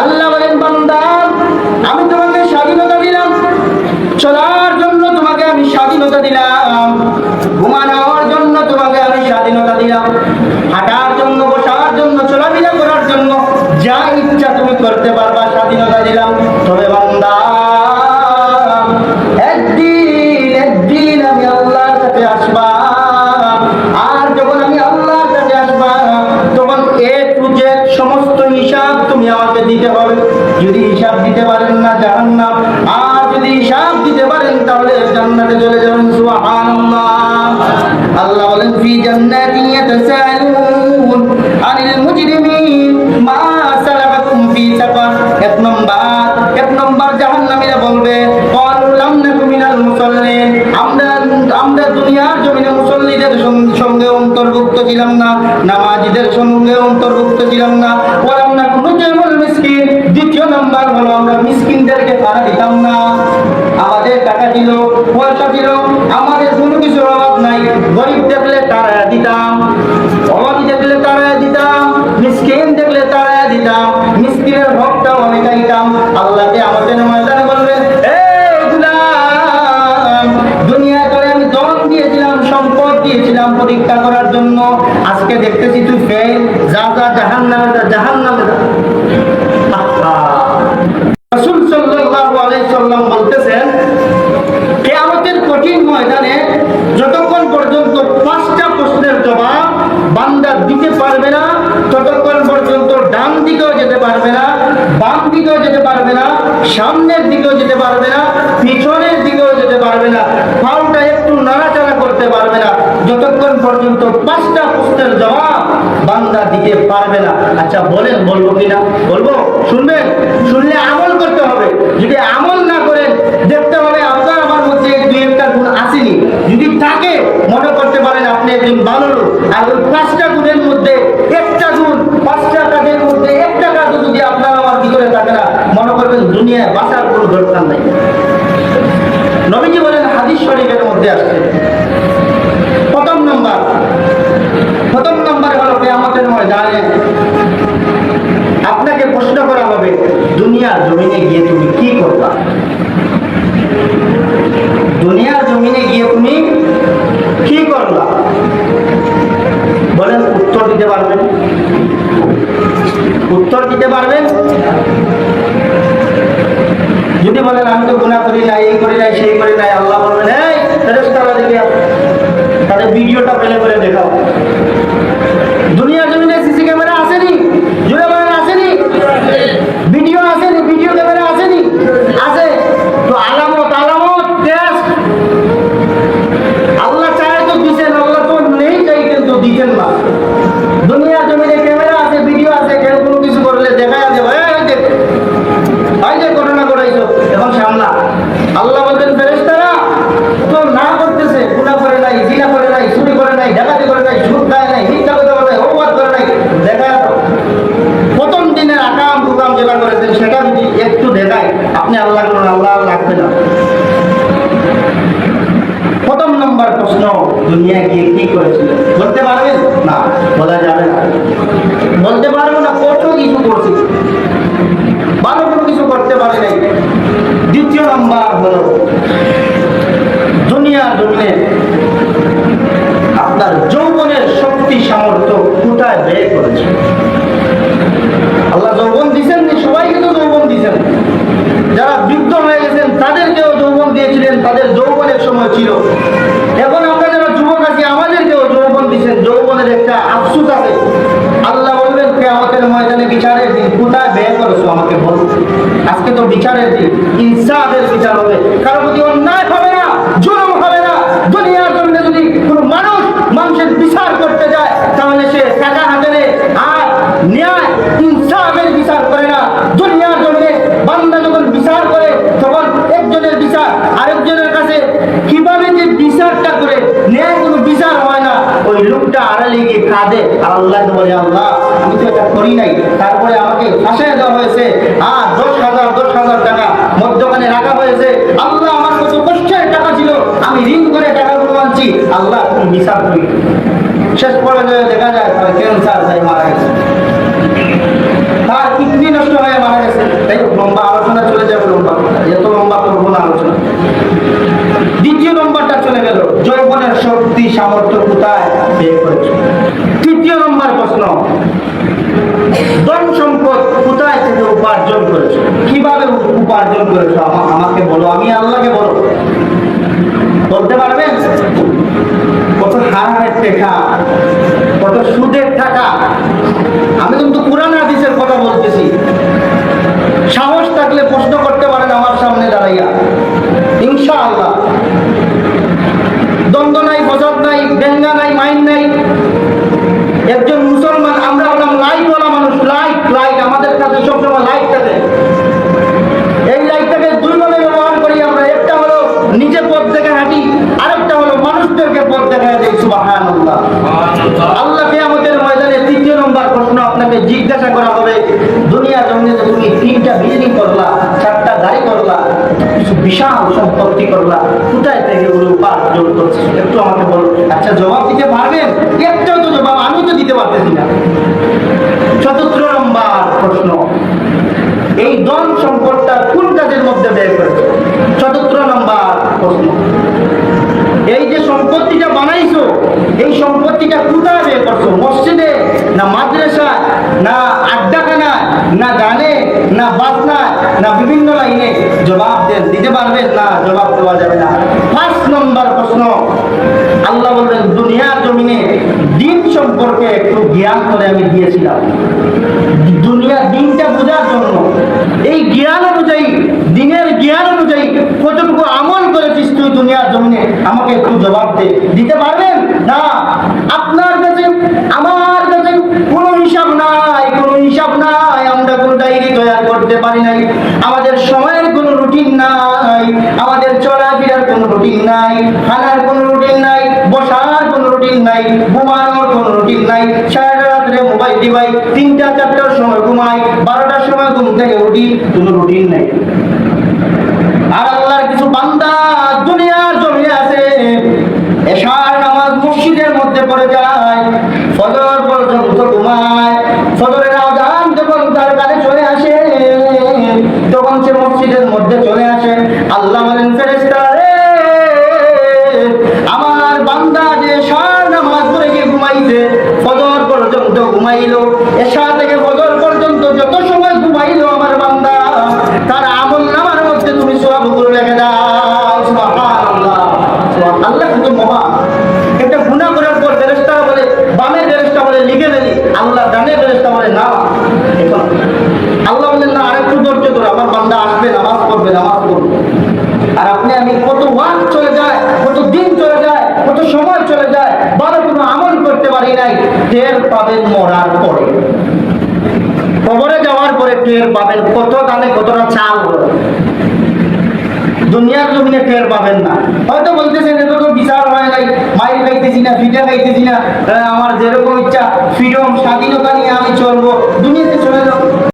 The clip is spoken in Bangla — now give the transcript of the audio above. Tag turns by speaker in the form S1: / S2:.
S1: আল্লাহ বলেন, বান্দা, আমি তোমাকে স্বাধীনতা দিলাম। চলার জন্য তোমাকে আমি স্বাধীনতা দিলাম। ঘুমানোর জন্য তোমাকে আমি স্বাধীনতা দিলাম। হাঁটার জন্য, বসার জন্য, চলাফেরা করার জন্য যা ইচ্ছা তুমি করতে পারবা, স্বাধীনতা দিলাম। তবে বান্দা দিতে পারেন না জাহান্নাম। আর যদি হিসাব দিতে পারেন, তাহলে জান্নাতে চলে যাবেন, সুবহানাল্লাহ। আল্লাহ বলেন, ফি জান্নাতিন আনিল মুজরিমিন, মা ফি সাকার। এক এক জাহান্নামীরা বলবে, ক্বালু লাম মিনাল মুসাল্লিন। আমরা আমরা দুনিয়ার জমিনে মুসল্লিদের সঙ্গে অন্তর্ভুক্ত ছিলাম না, নামাজিদের সঙ্গে অন্তর্ভুক্ত ছিলাম না। ওয়ালাম নাকু নুতিমুল মিসকিন। দ্বিতীয় নাম্বার হলো আমরা মিসকিনদেরকে খানা দিতাম না। আমাদের টাকা ছিল, পয়সা ছিল, আমাদের কোনো কিছুর অভাব নাই। গরিব দেখলে তারা দিতাম, অভাবী দেখলে তারা দিতাম, মিসকিন দেখলে তারা দিতাম, মিসকিনের হকটা অনেকাইতাম আল্লাহকে আমাদের ময়দানে বলবে করে আমি দিয়েছিলাম, সম্পদ দিয়েছিলাম পরীক্ষা করার জন্য। আজকে দেখতেছি তুই ফেল যা যা জাহান নামে জাহান নামে। রাসূল সাল্লাল্লাহু আলাইহি সাল্লাম বলতেছেন কিয়ামতের কঠিন ময়দানে যতক্ষণ পর্যন্ত পাঁচটা প্রশ্নের জবাব বান্দা দিতে পারবে না ততক্ষণ পর্যন্ত ডান দিকেও যেতে পারবে না বাম দিকেও যেতে পারবে না সামনের দিকেও যেতে পারবে না পিছনের দিকেও যেতে পারবে না পাউটা একটু নাড়াচাড়া করতে পারবে না যতক্ষণ পর্যন্ত পাঁচটা প্রশ্নের জবাব বান্দা দিতে পারবে না। আচ্ছা বলেন, বলব কিনা? বলব? শুনবেন? শুনলে আমল করতে হবে। যদি আমল না করেন, দেখতে হবে আপনার আমার মধ্যে দুই একটা গুণ আসেনি। যদি থাকে, মনে করতে পারেন আপনি একজন ভালো আর ওই পাঁচটা গুণের মধ্যে একটা গুণ, পাঁচটা কাজের মধ্যে একটা কাজও যদি আপনার আমার ভিতরে থাকে না, মনে করবেন দুনিয়ায় বাঁচার কোনো দরকার নাই। নবীজি বলেন, হাদিস শরীফের মধ্যে আসছে। দিতে পারবেন? উত্তর দিতে পারবেন? যদি বলেন, আমি তো গুণা করি নাই, এই করি নাই, সেই করি নাই, আল্লাহ বলবেন, এই তাদের ভিডিওটা পেলে করে দেখাও দুনিয়ার জমিনে সিসি ক্যামেরা আসেনি জুড়ে বলেন আসেনি ভিডিও আসেনি ভিডিও ক্যামেরা আসেনি আছে তো আলামত আলামত টেস্ট আল্লাহ চায় তো দিছেন আল্লাহ তো নেই চাই কিন্তু দিতেন না দুনিয়ার জমিনে ক্যামেরা আছে ভিডিও আছে কেউ কোনো কিছু করলে দেখা যাবে এই দেখ এই যে ঘটনা ঘটাইছো এখন সামলা আল্লাহ বলতেন ফেরেশতারা তো না করতেছে গুনাহ করে নাই জিনা করে নাই চুরি করে নাই ডাকাতি করে নাই সুদ খায় নাই মিথ্যা কথা বলে নাই অপবাদ করে নাই দেখা দাও প্রথম দিনের আকাম কুকাম যেটা করেছেন সেটা যদি একটু দেখায় আপনি আল্লাহ করুন আল্লাহ লাগবে না প্রথম নম্বর প্রশ্ন দুনিয়া গিয়ে বলতে পারবেন? না, বলা কিছু করছি। ভালো কোনো কিছু করতে পারে নাই। দ্বিতীয় নাম্বার হলো দুনিয়ার জমিনে আপনার যৌবনের শক্তি সামর্থ্য কোথায় ব্যয় করেছে আল্লাহ যৌবন দিছেন নি সবাইকে তো যৌবন দিছেন যারা বৃদ্ধ হয়ে গেছেন তাদেরকেও যৌবন দিয়েছিলেন তাদের যৌবনের সময় ছিল এখন আমরা যারা যুবক আছি আমাদেরকেও যৌবন দিয়েছেন যৌবনের একটা আফসুস আছে আল্লাহ বলবেন কে আমাদের ময়দানে বিচারের দিন কোথায় ব্যয় করেছ আমাকে বল আজকে তো বিচারের দিন, ইনসাফের বিচার হবে। কারও প্রতি অন্যায় হবে না, জুলুম হবে না। দুনিয়ার জন্য যদি কোনো মানুষ মানুষের বিচার করতে যায়, তাহলে সে টাকা হাতে আর ন্যায়, ইনসাফের বিচার করে না। দুনিয়ার জন্য বান্দা যখন বিচার করে, তখন একজনের বিচার আরেকজনের কাছে। কীভাবে যে বিচারটা করে, ন্যায় কোনো বিচার হয় না। ওই লোকটা আড়ালে গিয়ে কাঁদে, আর আল্লাহ বলে, আল্লাহ, আমি তো এটা করি নাই। তারপরে আমাকে ফাঁসাই দেওয়া হয়েছে। আর দশ দশ হাজার টাকা মধ্যখানে রাখা হয়েছে। আল্লাহ আমার কত কষ্টের টাকা ছিল, আমি ঋণ করে টাকা টাকাগুলো আনছি। আল্লাহ বিচার করি শেষ পর্যায়ে দেখা যায় ক্যান্সার উপার্জন করেছ? আমা- আমাকে বলো, আমি আল্লাহকে বলো। বলতে পারবেন কত হারের টেকা কত সুদের টাকা আমি কিন্তু কোরআন হাদিসের কথা বলতেছি। সাহস থাকলে প্রশ্ন করতে পারেন আমার সামনে দাঁড়াইয়া। ইনশাআল্লাহ দ্বন্দ্ব নাই ফসদ নাই বেঙ্গা নাই মাইন নাই একজন মুসলমান আমরা হলাম লাইট ওয়ালা মানুষ লাইট লাইট আমাদের কাছে সবসময় লাইট থাকে এই লাইটটাকে দুই ভাবে ব্যবহার করি আমরা একটা হলো নিজে পথ থেকে হাঁটি আরেকটা হলো মানুষদেরকে পথ দেখা দেয় সুবাহান আল্লাহকে আমাদের ময়দানে তৃতীয় নম্বর প্রশ্ন আপনাকে জিজ্ঞাসা করা হবে দুনিয়া জমিনে তুমি তিনটা বিল্ডিং করলা চারটা গাড়ি করলা কিছু বিশাল সম্পত্তি করলা কোথায় থেকে ওগুলো উপার্জন করছে? একটু আমাকে বলো। আচ্ছা জবাব দিতে পারবেন? একটাও তো জবাব আমি তো দিতে পারতেছি না। চতুর্থ নম্বর প্রশ্ন। এই ধন সম্পদটা কোন কাজের মধ্যে ব্যয় করেছে? চতুর্থ নম্বর প্রশ্ন। সম্পত্তিটা বানাইছো, এই সম্পত্তিটা কোথায় বের করছ? মসজিদে না মাদ্রাসা না আড্ডাখানা না গানে, না বাজনা না বিভিন্ন লাইনে? জবাব দেন দিতে পারবেন না, জবাব দেওয়া যাবে না। পাঁচ নম্বর প্রশ্ন। আল্লাহ বলবেন দুনিয়ার জমিনে দিন সম্পর্কে একটু জ্ঞান করে আমি দিয়েছিলাম দুনিয়া দিনটা বোঝার জন্য এই জ্ঞান অনুযায়ী দিনের জ্ঞান অনুযায়ী কতটুকু আমল করেছিস তুই দুনিয়ার জমিনে আমাকে একটু জবাব দে দিতে পারবেন না আপনার কাছে আমার কাছে কোনো হিসাব নাই কোনো হিসাব নাই আমরা কোনো ডায়েরি তৈরি করতে পারি নাই। আমাদের সময়ের কোনো রুটিন নাই, আমাদের চলাফেরার কোনো রুটিন নাই, খানার কোনো রুটিন নাই, বসার কোনো রুটিন নাই, ঘুমানোর কোনো রুটিন নাই। সারা রাত্রে মোবাইল টিপাই তিনটা, চারটার সময় ঘুমাই, বারোটার সময় ঘুম থেকে উঠি, কোনো রুটিন নাই। আর আল্লাহর কিছু বান্দা দুনিয়ার জমিনে আছে, এশার নামাজ মসজিদের মধ্যে পড়ে যায়, ফজর পর্যন্ত ঘুমায়। মধ্যে চলে আসে আল্লাহ বলেন আমার বান্দা যে সার নামাজ পড়ে গিয়ে ঘুমাইছে, ফজর পর্যন্ত ঘুমাইলো, এশা থেকে ফজর পর্যন্ত যত সময় ঘুমাইলো আমার বান্দা, তার আমল নামার মধ্যে তুমি সবগুলো লেগে দাও। আল্লাহ কিন্তু মহান। একটা গুনাহ করার পর ফেরেশতা বলে, বামে ফেরেশতা বলে, লিখে দিলি আল্লাহ ডানে ফেরেশতা বলে না এখন আল্লাহ বলেন না আরেকটু ধৈর্য ধরো আমার বান্দা আসবে নামাজ পড়বে নামাজ পড়বে আর আপনি আমি কত ওয়াক চলে যায় কত দিন চলে যায় কত সময় চলে যায় ভালো কোনো আমল করতে পারি নাই টের পাবেন মরার পরে কবরে পরে টের পাবেন, কত দামে কতটা চাল। দুনিয়ার জমিনে টের পাবেন না। হয়তো বলতেছেন এটা তো বিচার হয় নাই মাইল খাইতেছি না, ফিটা খাইতেছি না আমার যেরকম ইচ্ছা, ফ্রিডম, স্বাধীনতা নিয়ে আমি চলবো, দুনিয়াতে চলে যাব।